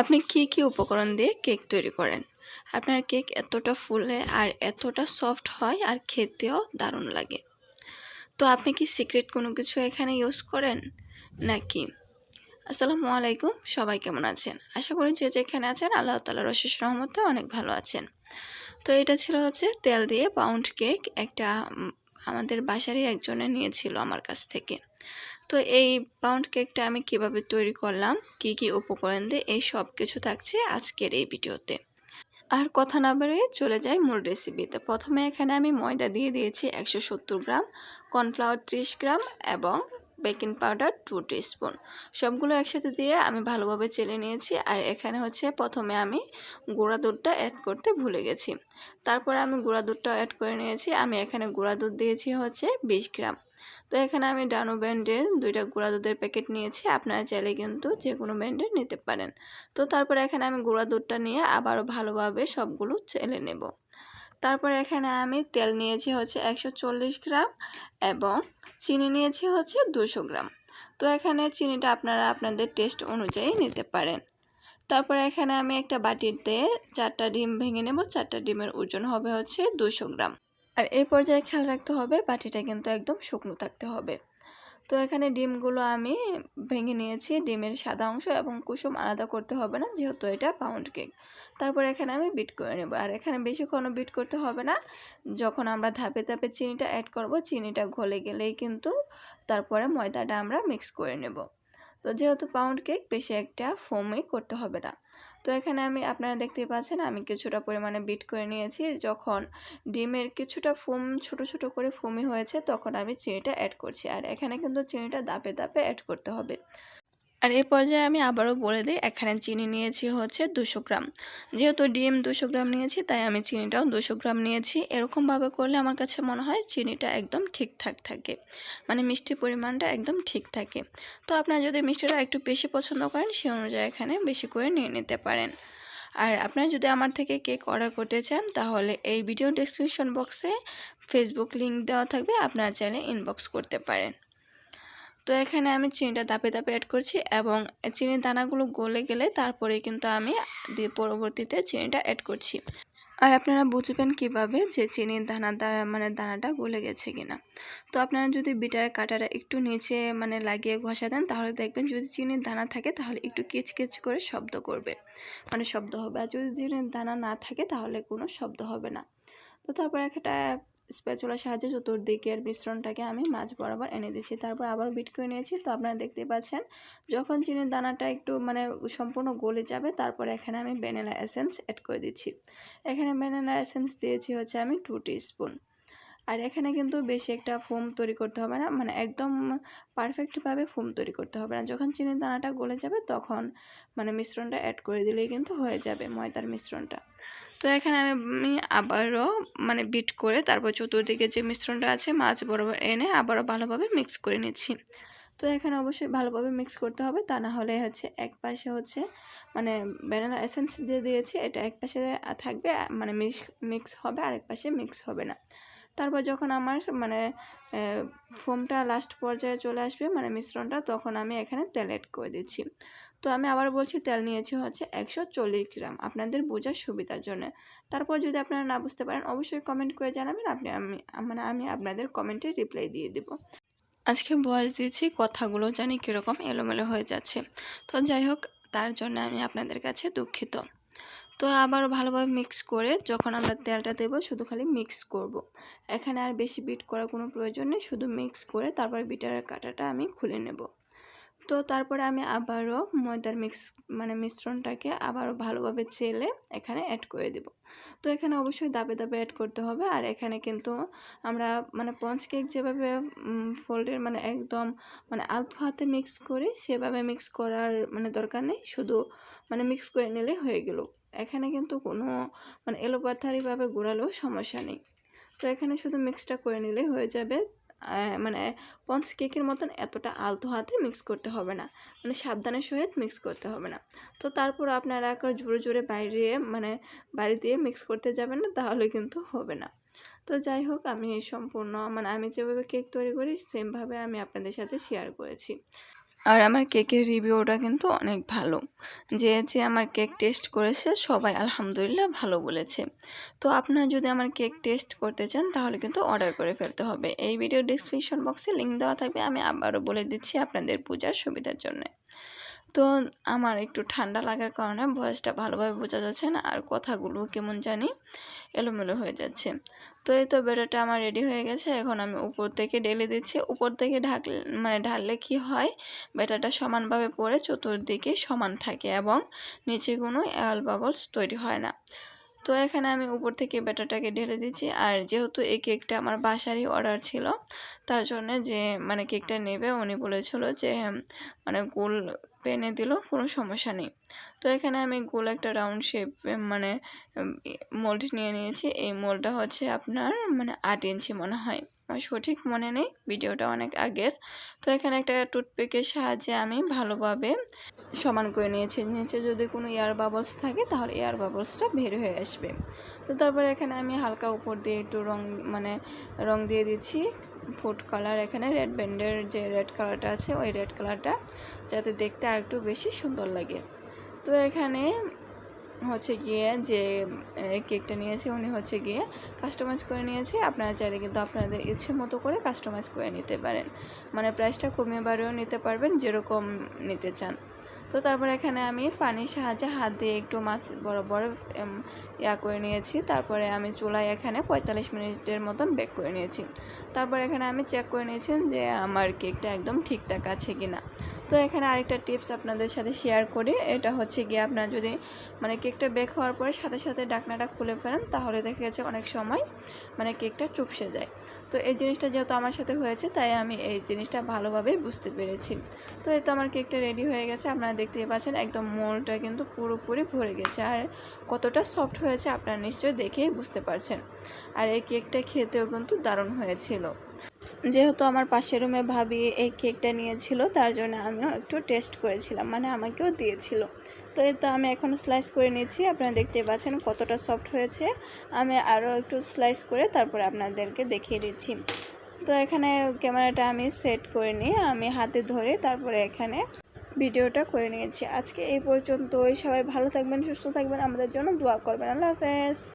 আপনি কি কি উপকরণ দিয়ে কেক তৈরি করেন? আপনার কেক এতটা ফুলে আর এতটা সফট হয় আর খেতেও দারুণ লাগে। তো আপনি কি সিক্রেট কোনো কিছু এখানে ইউজ করেন? নাকি? আসসালামু আলাইকুম, সবাই কেমন আছেন? আশা করি যে যেখানে আছেন, আল্লাহ তালার অশেষ রহমতে অনেক ভালো আছেন। তো এটা ছিল হচ্ছে তেল দিয়ে পাউন্ড কেক। একটা আমাদের বাসারই একজনে নিয়েছিল আমার কাছ থেকে। তো এই পাউন্ড কেকটা আমি কীভাবে তৈরি করলাম? কি কি উপকরণ দিয়ে এই সব কিছু থাকছে আজকের এই ভিডিওতে। আর কথা না বেরিয়ে চলে যাই মূল রেসিপিতে প্রথমে এখানে আমি ময়দা দিয়ে দিয়েছি একশো সত্তর গ্রাম কর্নফ্লাওয়ার ত্রিশ গ্রাম এবং বেকিং পাউডার টু স্পুন সবগুলো একসাথে দিয়ে আমি ভালোভাবে চেলে নিয়েছি আর এখানে হচ্ছে প্রথমে আমি গুঁড়া দুধটা অ্যাড করতে ভুলে গেছি। তারপরে আমি গুঁড়া দুধটাও অ্যাড করে নিয়েছি। আমি এখানে গুঁড়া দুধ দিয়েছি হচ্ছে বিশ গ্রাম। তো এখানে আমি ডানো ব্র্যান্ডের দুইটা গুঁড়া দুধের প্যাকেট নিয়েছি, আপনারা চাইলে কিন্তু যে কোনো ব্র্যান্ডের নিতে পারেন। তো তারপরে এখানে আমি গুঁড়া দুধটা নিয়ে আবারও ভালোভাবে সবগুলো চেলে নেব। তারপরে এখানে আমি তেল নিয়েছি হচ্ছে একশো চল্লিশ গ্রাম এবং চিনি নিয়েছি হচ্ছে দুশো গ্রাম। তো এখানে চিনিটা আপনারা আপনাদের টেস্ট অনুযায়ী নিতে পারেন। তারপরে এখানে আমি একটা বাটিতে চারটা ডিম ভেঙে নেব, চারটা ডিমের ওজন হবে হচ্ছে দুশো গ্রাম। আর এই পর্যায়ে খেয়াল রাখতে হবে, বাটিটা কিন্তু একদম শুকনো থাকতে হবে। তো এখানে ডিমগুলো আমি ভেঙে নিয়েছি, ডিমের সাদা অংশ এবং কুসুম আলাদা করতে হবে না, যেহেতু এটা পাউন্ড কেক তারপর এখানে আমি বিট করে নেব। আর এখানে বেশিক্ষণও বিট করতে হবে না, যখন আমরা ধাপে ধাপে চিনিটা অ্যাড করব, চিনিটা গলে গেলেই কিন্তু তারপরে ময়দাটা আমরা মিক্স করে নেব। তো যেহেতু পাউন্ড কেক বেশি একটা ফোমই করতে হবে না। তো এখানে আমি, আপনারা দেখতেই পাচ্ছেন, আমি কিছুটা পরিমাণে বিট করে নিয়েছি। যখন ডিমের কিছুটা ফোম ছোট ছোট করে ফোমি হয়েছে, তখন আমি চিনিটা অ্যাড করছি। আর এখানে কিন্তু চিনিটা দাপে দাপে অ্যাড করতে হবে। আর এই পর্যায়ে আমি আবারও বলে দিই, এখানে চিনি নিয়েছি হচ্ছে দুশো গ্রাম। যেহেতু ডিম দুশো গ্রাম নিয়েছি, তাই আমি চিনিটাও দুশো গ্রাম নিয়েছি। এরকমভাবে করলে আমার কাছে মনে হয় চিনিটা একদম ঠিকঠাক থাকে। মানে মিষ্টির পরিমাণটা একদম ঠিক থাকে। তো আপনারা যদি মিষ্টিটা একটু বেশি পছন্দ করেন, সে অনুযায়ী এখানে বেশি করে নিয়ে নিতে পারেন। আর আপনারা যদি আমার থেকে কেক অর্ডার করতে চান, তাহলে এই ভিডিও ডিসক্রিপশন বক্সে ফেসবুক লিংক দেওয়া থাকবে, আপনারা চাইলে ইনবক্স করতে পারেন। তো এখানে আমি চিনিটা দাপে দাপে অ্যাড করছি এবং চিনির দানাগুলো গলে গেলে তারপরে কিন্তু আমি পরবর্তীতে চিনিটা অ্যাড করছি। আর আপনারা বুঝবেন কীভাবে যে চিনির দানা মানে দানাটা গলে গেছে কিনা। তো আপনারা যদি বিটারের কাটাটা একটু নিচে মানে লাগিয়ে ঘষা দেন, তাহলে দেখবেন যদি চিনির দানা থাকে, তাহলে একটু কিচ কিচ করে শব্দ করবে। মানে শব্দ হবে। আর যদি চিনির দানা না থাকে, তাহলে কোনো শব্দ হবে না। তো তারপর একটা স্প্যাচুলার সাহায্যে চতুর্দিকের মিশ্রণটাকে আমি মাছ বরাবর এনে দিচ্ছি। তারপর আবার বিট করে নিয়েছি। তো আপনারা দেখতে পাচ্ছেন, যখন চিনির দানাটা একটু মানে সম্পূর্ণ গলে যাবে, তারপর এখানে আমি ভ্যানিলা এসেন্স অ্যাড করে দিচ্ছি। এখানে ভ্যানিলা এসেন্স দিয়েছি হচ্ছে আমি টু স্পুন আর এখানে কিন্তু বেশি একটা ফোম তৈরি করতে হবে না মানে একদম পারফেক্টভাবে ফোম তৈরি করতে হবে না। যখন চিনির দানাটা গলে যাবে, তখন মানে মিশ্রণটা অ্যাড করে দিলেই কিন্তু হয়ে যাবে ময়দার মিশ্রণটা। তো এখানে আমি আবারও মানে বিট করে তারপর চতুর্দিকে যে মিশ্রণটা আছে মাছ বরাবর এনে আবারও ভালোভাবে মিক্স করে নিচ্ছি। তো এখানে অবশ্যই ভালোভাবে মিক্স করতে হবে, তা না হলে হচ্ছে এক পাশে হচ্ছে মানে ব্যানানা এসেন্স দিয়ে দিয়েছি, এটা এক পাশে থাকবে মানে মিক্স মিক্স হবে আর এক পাশে মিক্স হবে না। তারপর যখন আমার মানে ফোমটা লাস্ট পর্যায়ে চলে আসবে মানে মিশ্রণটা, তখন আমি এখানে তেল অ্যাড করে দিচ্ছি। তো আমি আবার বলছি তেল নিয়েছি হচ্ছে একশো চল্লিশ গ্রাম আপনাদের বোঝার সুবিধার জন্য। তারপর যদি আপনারা না বুঝতে পারেন, অবশ্যই কমেন্ট করে জানাবেন, আপনি আমি মানে আমি আপনাদের কমেন্টে রিপ্লাই দিয়ে দেব। আজকে বয়স দিয়েছি কথাগুলো জানি কীরকম এলোমেলো হয়ে যাচ্ছে। তো যাই হোক, তার জন্য আমি আপনাদের কাছে দুঃখিত। তো আবার ভালোভাবে মিক্স করে যখন আমরা তেলটা দেবো, শুধু খালি মিক্স করব। এখানে আর বেশি বিট করার কোনো প্রয়োজন নেই, শুধু মিক্স করে তারপর বিটারের কাটাটা আমি খুলে নেব। তো তারপরে আমি আবারও ময়দার মিক্স মানে মিশ্রণটাকে আবারও ভালোভাবে চেলে এখানে অ্যাড করে দেব। তো এখানে অবশ্যই দাবে দাবে অ্যাড করতে হবে। আর এখানে কিন্তু আমরা মানে পঞ্চ কেক যেভাবে ফোল্ডের মানে একদম মানে আলতো হাতে মিক্স করি, সেভাবে মিক্স করার মানে দরকার নেই। শুধু মানে মিক্স করে নিলে হয়ে গেল। এখানে কিন্তু কোনো মানে এলোপাথারিভাবে ঘোরালেও সমস্যা নেই। তো এখানে শুধু মিক্সটা করে নিলেই হয়ে যাবে। মানে পঞ্চ কেকের মতন এতটা আলতো হাতে মিক্স করতে হবে না। মানে সাবধানের সহিত মিক্স করতে হবে না। তো তারপর আপনারা জোরে জোরে বাইরে মানে বাড়ি দিয়ে মিক্স করতে যাবেন না, তাহলে কিন্তু হবে না। তো যাই হোক, আমি সম্পূর্ণ মানে আমি যেভাবে কেক তৈরি করি সেমভাবে আমি আপনাদের সাথে শেয়ার করেছি। আর আমার কেকের রিভিউটা কিন্তু অনেক ভালো। যে যে আমার কেক টেস্ট করেছে, সবাই আলহামদুলিল্লাহ ভালো বলেছে। তো আপনারা যদি আমার কেক টেস্ট করতে চান, তাহলে কিন্তু অর্ডার করে ফেলতে হবে। এই ভিডিও ডিসক্রিপশন বক্সে লিঙ্ক দেওয়া থাকবে, আমি আবারও বলে দিচ্ছি আপনাদের পূজার সুবিধার জন্য। তো আমার একটু ঠান্ডা লাগার কারণে ভয়েসটা ভালোভাবে বোঝা যাচ্ছে না, আর কথাগুলো কেমন জানি এলোমেলো হয়ে যাচ্ছে। তো এই তো বেটাটা আমার রেডি হয়ে গেছে, এখন আমি উপর থেকে ঢেলে দিচ্ছি। উপর থেকে ঢাকলে মানে ঢাললে কি হয় বেটাটা সমানভাবে পড়ে, চতুর্দিকে সমান থাকে এবং নিচে কোনো অ্যাল বাবলস তৈরি হয় না। তো এখানে আমি উপর থেকে ব্যাটারটাকে ঢেলে দিচ্ছি। আর যেহেতু এই কেকটা আমার বাসারই অর্ডার ছিল, তার জন্য যে মানে কেকটা নেবে উনি বলেছিল যে মানে গোল পেনে দিল, কোনো সমস্যা নেই। তো এখানে আমি গোল একটা রাউন্ড শেপ মানে মোল্ড নিয়ে নিয়েছি। এই মোল্ডটা হচ্ছে আপনার মানে আট ইঞ্চি মনে হয়। আমার সঠিক মনে নেই, ভিডিওটা অনেক আগের। তো এখানে একটা টুথপিকের সাহায্যে আমি ভালোভাবে সমান করে নিয়েছি। নিচে যদি কোনো এয়ার বাবলস থাকে, তাহলে এয়ার বাবলসটা বের হয়ে আসবে। তো তারপরে এখানে আমি হালকা উপর দিয়ে একটু রং মানে রং দিয়ে দিচ্ছি। ফুড কালার এখানে রেড ব্যান্ডের যে রেড কালারটা আছে, ওই রেড কালারটা, যাতে দেখতে আর একটু বেশি সুন্দর লাগে। তো এখানে হচ্ছে গিয়ে যে কেকটা নিয়েছে উনি হচ্ছে গিয়ে কাস্টমাইজ করে নিয়েছে। আপনারা চাইলে কিন্তু আপনাদের ইচ্ছে মতো করে কাস্টমাইজ করে নিতে পারেন। মানে প্রাইসটা কমিয়ে বাড়িয়েও নিতে পারবেন, যেরকম নিতে চান। তো তারপর এখানে আমি পানির সাহায্যে হাত দিয়ে একটু মাছ বড় বড় ইয়া করে নিয়েছি। তারপরে আমি চুলায় এখানে পঁয়তাল্লিশ মিনিটের মতন বেক করে নিয়েছি। তারপর এখানে আমি চেক করে নিয়েছি যে আমার কেকটা একদম ঠিকঠাক আছে কি না তো এখানে আরেকটা টিপস আপনাদের সাথে শেয়ার করি। এটা হচ্ছে গিয়ে আপনারা যদি মানে কেকটা বেক হওয়ার পরে সাথে সাথে ডাকনাটা খুলে ফেলেন, তাহলে দেখা গেছে অনেক সময় মানে কেকটা চুপসে যায়। তো এই জিনিসটা যেহেতু আমার সাথে হয়েছে, তাই আমি এই জিনিসটা ভালোভাবেই বুঝতে পেরেছি। তো এই তো আমার কেকটা রেডি হয়ে গেছে, আপনারা দেখতেই পাচ্ছেন একদম মোলটা কিন্তু পুরোপুরি ভরে গেছে, আর কতটা সফট হয়েছে আপনারা নিশ্চয়ই দেখেই বুঝতে পারছেন। আর এই কেকটা খেতেও কিন্তু দারুণ হয়েছিল। যেহেতু আমার পাশের রুমে ভাবি এই কেকটা নিয়েছিল, তার জন্য আমিও একটু টেস্ট করেছিলাম মানে আমাকেও দিয়েছিল। তো এই তো আমি এখন স্লাইস করে নিয়েছি আপনারা দেখতে পাচ্ছেন কতটা সফট হয়েছে। আমি আরও একটু স্লাইস করে তারপরে আপনাদেরকে দেখিয়ে দিচ্ছি। তো এখানে ক্যামেরাটা আমি সেট করে নিয়ে আমি হাতে ধরে তারপরে এখানে ভিডিওটা করে নিয়েছি। আজকে এই পর্যন্তই, সবাই ভালো থাকবেন, সুস্থ থাকবেন, আমাদের জন্য দোয়া করবেন। আল্লাহ হাফেজ।